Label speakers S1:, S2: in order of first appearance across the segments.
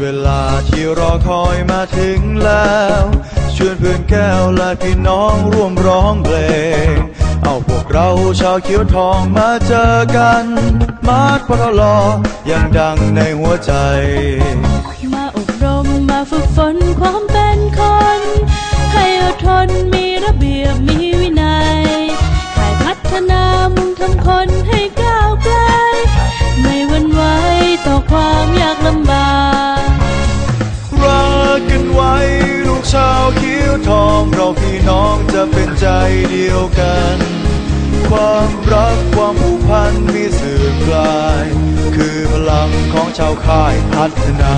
S1: เวลาที่รอคอยมาถึงแล้ว ชวนเพื่อนแก้วและพี่น้องร่วมร้องเพลง เอาพวกเราชาวเขียวทองมาเจอกัน มาร์คพทลอยังดังในหัวใจ
S2: มาอบรมมาฝึกฝนความเป็นคน ให้อดทนมีระเบียบมีวินัย ขายพัฒนามุ่งทำคน
S1: เป็นใจเดียวกัน ความรักความผูกพันมีสื่อกลาย คือพลังของชาวค่ายพัฒนา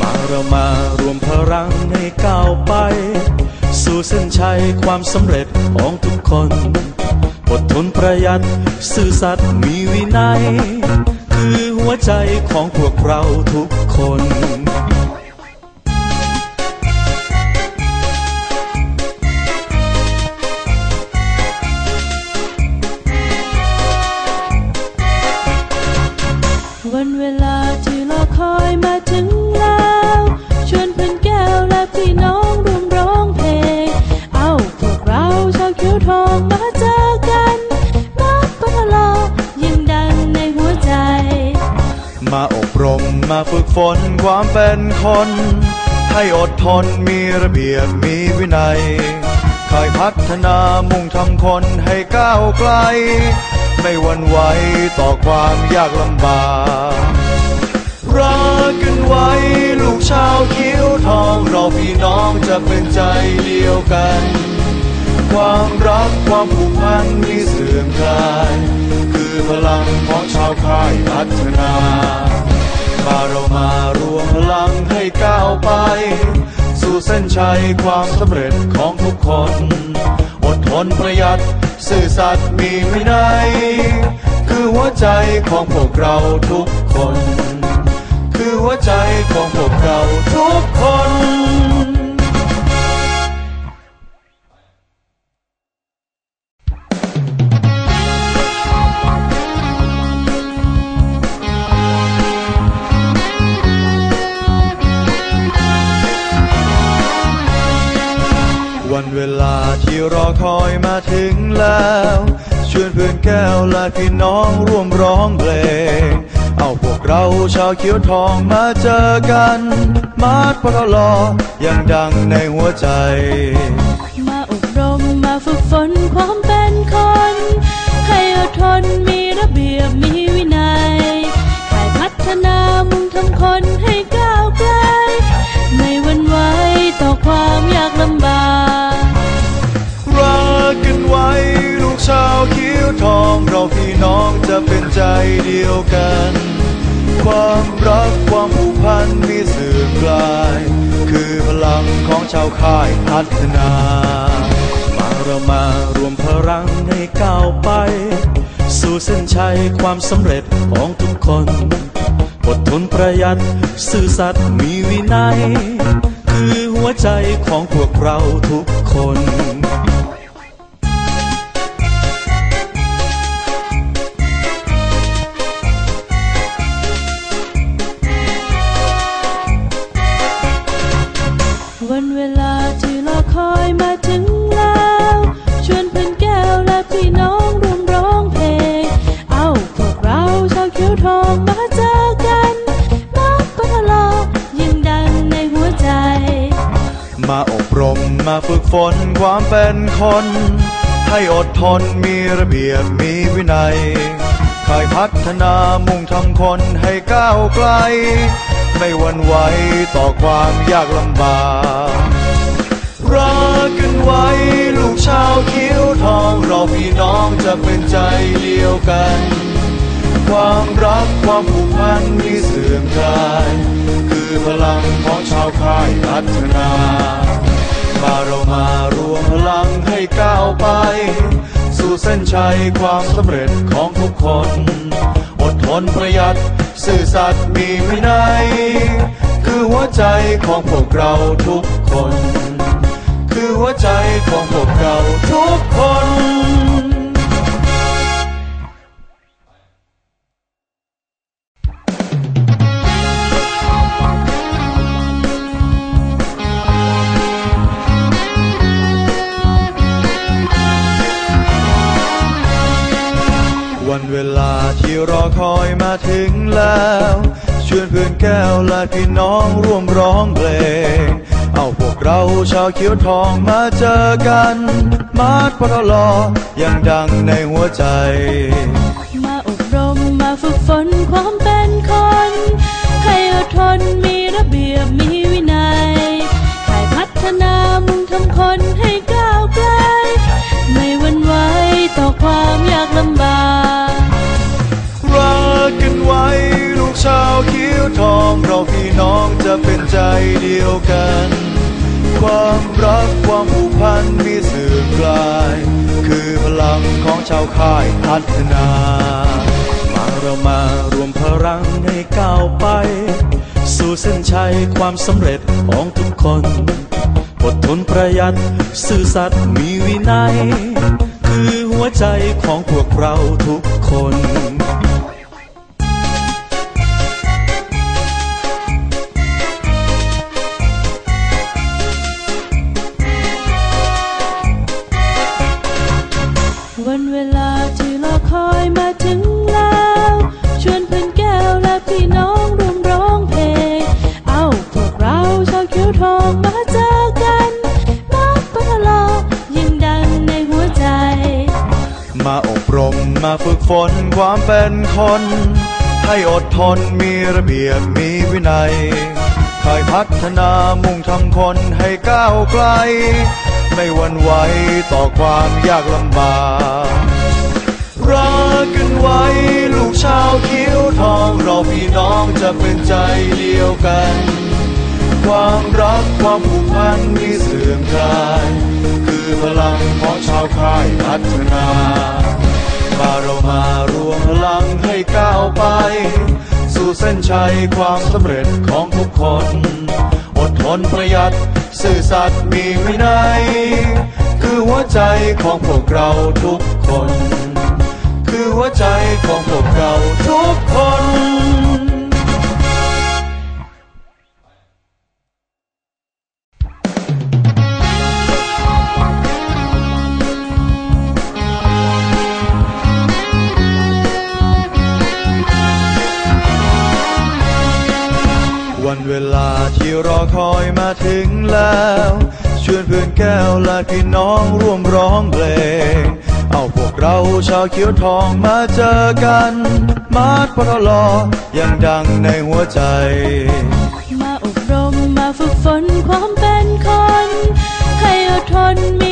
S1: มาเรามารวมพลังให้ก้าวไป สู่เส้นชัยความสำเร็จของทุกคนอดทนประหยัดซื่อสัตย์มีวินัย คือหัวใจของพวกเราทุกคน
S2: วัน มาอ
S1: บรมมาฝึกฝนความเป็นคน ให้อดทนมีระเบียบมีวินัยคอยพัฒนามุ่งทำคนให้ก้าวไกล ไม่หวั่นไหวต่อความยากลำบากรักกันไว้ลูกชาวเขียวทองเราพี่น้องจะเป็นใจเดียวกัน ความรักความผูกพันมีเสื่อมคลายคื พลังของชาวค่ายพัฒนามาเรามารวมพลังให้ก้าวไป สู่เส้นชัยความสำเร็จของทุกคน อดทนประหยัดซื่อสัตย์มีวินัยคือหัวใจของพวกเราทุกคน คือหัวใจของพวกเราทุกคน งแล้วชวนเพื่อนแก้วและพี่น้องร่วมร้องเพลง เอาพวกเราชาวเขียวทองมาเจอกัน มาร์คพทลอยังดังในหัวใจ
S2: มาอบรมมาฝึกฝนความเป็นคน ให้อดทนมีระเบียบมีวินัยข่ายพัฒนามุ่งทำคนให้ก้าวไกล ไม่หวันไหวต่อความยากลำบาก
S1: เป็นใจเดียวกัน ความรักความผูกพันมีสื่อกลาย คือพลังของชาวค่ายพัฒนา มาเรามารวมพลังให้ก้าวไป สู่เส้นชัยความสำเร็จของทุกคนอดทนประหยัดซื่อสัตย์มีวินัย คือหัวใจของพวกเราทุกคน
S2: มา
S1: ฝึกฝนความเป็นคน ให้อดทนมีระเบียบมีวินัยคอยพัฒนามุ่งทำคนให้ก้าวไกล ไม่หวั่นไหวต่อความยากลำบากรักกันไว้ลูกชาวเขียวทองเราพี่น้องจะเป็นใจเดียวกัน ความรักความผูกพันที่เสื่อมคลาย คือพลังของชาวค่ายพัฒนา พาเรามารวมพลังให้ก้าวไป สู่เส้นชัยความสำเร็จของทุกคน อดทนประหยัดซื่อสัตย์มีวินัยคือหัวใจของพวกเราทุกคน คือหัวใจของพวกเราทุกคน
S2: วลาที่
S1: รอคอยมาถึงแล้วชวนเพื่อนแก้วและพี่น้องร่วมร้องเพลง เอาพวกเราชาวเขียวทองมาเจอกัน มาดพทลอยังดังในหัวใจ
S2: มาอบรมมาฝึกฝนความเป็น ทอ
S1: งเราพี่น้องจะเป็นใจเดียวกัน ความรักความผูกพันมีสื่อกลาย คือพลังของชาวค่ายพัฒนา
S3: มาเรามารวมพลังให้ก้าวไป สู่เส้นชัยความสำเร็จของทุกคนอดทนประหยัดซื่อสัตย์มีวินัย คือหัวใจของพวกเราทุกคน
S2: เป็น
S1: คน ให้อดทนมีระเบียบมีวินัยคอยพัฒนามุ่งทำคนให้ก้าวไกล ไม่หวันไหวต่อความยากลำบากรักกันไว้ ลูกชาวเขียวทองเราพี่น้องจะเป็นใจเดียวกัน ความรักความผูกพันมีเสื่อมคลาย คือพลังของชาวค่ายพัฒนา พาเรามารวมพลังให้ก้าวไป สู่เส้นชัยความสำเร็จของทุกคน อดทนประหยัดซื่อสัตย์มีวินัย คือหัวใจของพวกเราทุกคน คือหัวใจของพวกเราทุกคน มาถึงแล้วชวนเพื่อนแก้วและพี่น้องร่วมร้องเพลง เอาพวกเราชาวเขียวทองมาเจอกัน มาดพทลอยังดังในหัวใจ
S2: มาอบรมมาฝึกฝนความเป็นคน ให้อดทนมี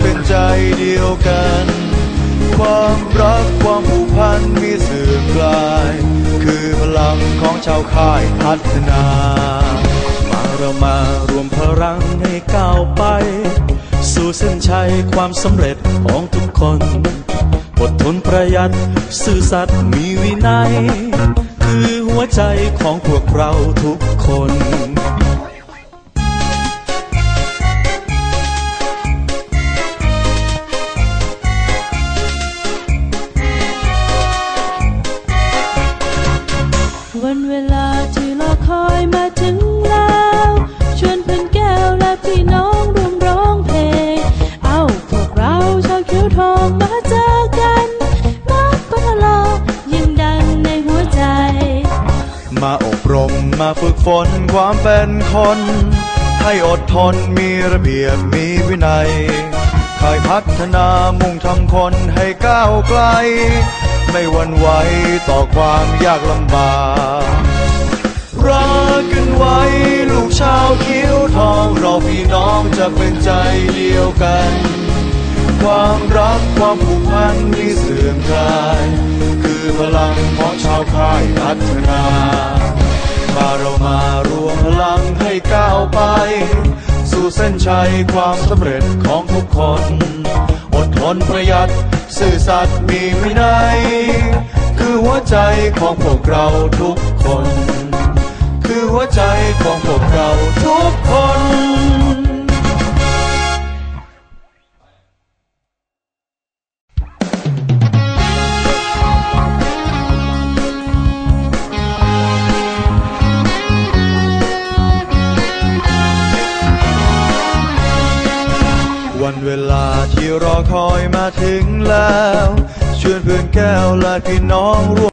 S2: เป็
S1: นใจเดียวกัน ความรักความผูกพันมีสื่อกลาย คือพลังของชาวค่ายพัฒนา
S3: มาเรามารวมพลังให้ก้าวไป สู่เส้นชัยความสำเร็จของทุกคนอดทนประหยัดซื่อสัตย์มีวินัย คือหัวใจของพวกเราทุกคน
S2: วัน เราชาวทองมาเจอกันนับปัทลอยิ่งดังในหัวใจ
S1: มาอบรมมาฝึกฝนความเป็นคน ให้อดทนมีระเบียบมีวินัยคอยพัฒนามุ่งทำคนให้ก้าวไกล ไม่หวันไหวต่อความยากลำบากรักกันไว้ลูกชาวเขียวทองเราพี่น้องจะเป็นใจเดียวกัน ความรักความผูกพันมีเสื่อมคลาย คือพลังของชาวค่ายพัฒนามาเรามารวมพลังให้ก้าวไป สู่เส้นชัยความสำเร็จของทุกคน อดทนประหยัดซื่อสัตย์มีวินัยคือหัวใจของพวกเราทุกคน คือหัวใจของพวกเราทุกคน พี่น้องร่วม